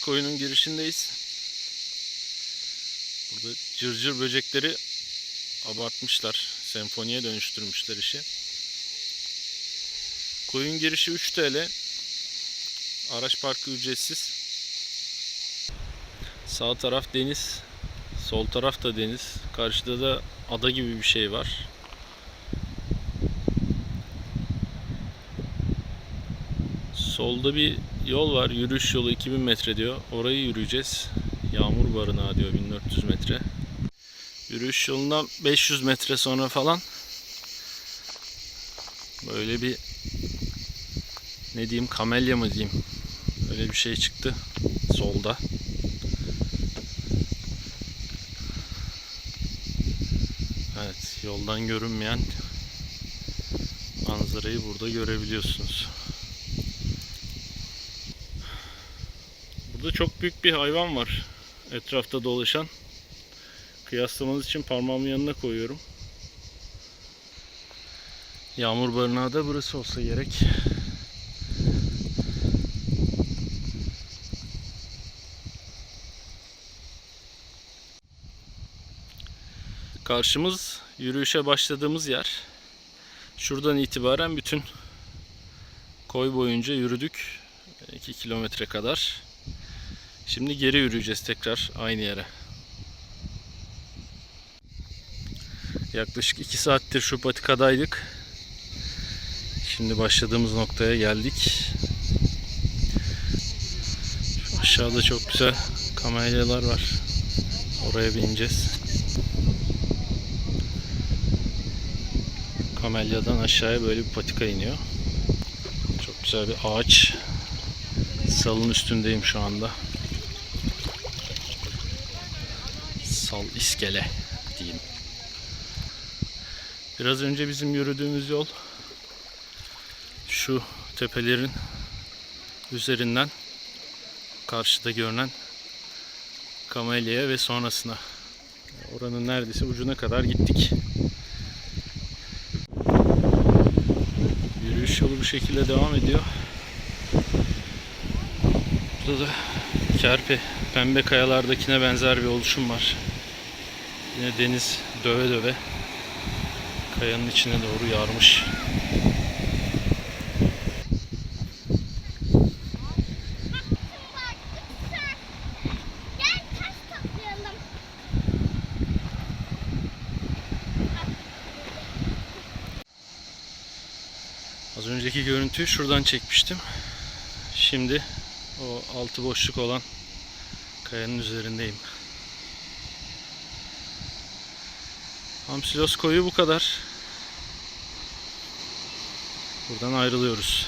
koyunun girişindeyiz. Burada cırcır böcekleri abartmışlar. Senfoniye dönüştürmüşler işi. Koyun girişi 3 TL. Araç parkı ücretsiz. Sağ taraf deniz. Sol taraf da deniz. Karşıda da ada gibi bir şey var. Solda bir yol var. Yürüyüş yolu 2000 metre diyor. Orayı yürüyeceğiz. Yağmur barınağı diyor 1400 metre. Yürüyüş yolundan 500 metre sonra falan böyle bir ne diyeyim kamelya mı diyeyim öyle bir şey çıktı solda. Evet yoldan görünmeyen manzarayı burada görebiliyorsunuz. Burada çok büyük bir hayvan var etrafta dolaşan. Kıyaslamanız için parmağımın yanına koyuyorum. Yağmur barınağı da burası olsa gerek. Karşımız yürüyüşe başladığımız yer. Şuradan itibaren bütün koy boyunca yürüdük. 2 kilometre kadar. Şimdi geri yürüyeceğiz tekrar aynı yere. Yaklaşık 2 saattir şu patikadaydık. Şimdi başladığımız noktaya geldik. Şu aşağıda çok güzel kamelyalar var. Oraya bineceğiz. Kamelyadan aşağıya böyle bir patika iniyor. Çok güzel bir ağaç. Salın üstündeyim şu anda. Sal iskele diyeyim. Biraz önce bizim yürüdüğümüz yol şu tepelerin üzerinden karşıda görünen Kamelya'ya ve sonrasına. Oranın neredeyse ucuna kadar gittik. Yürüyüş yolu bu şekilde devam ediyor. Burada da Kerpe, pembe kayalardakine benzer bir oluşum var. Yine deniz döve döve kayanın içine doğru yarmış. Az önceki görüntüyü şuradan çekmiştim. Şimdi o altı boşluk olan kayanın üzerindeyim. Hamsilos koyu bu kadar. Buradan ayrılıyoruz.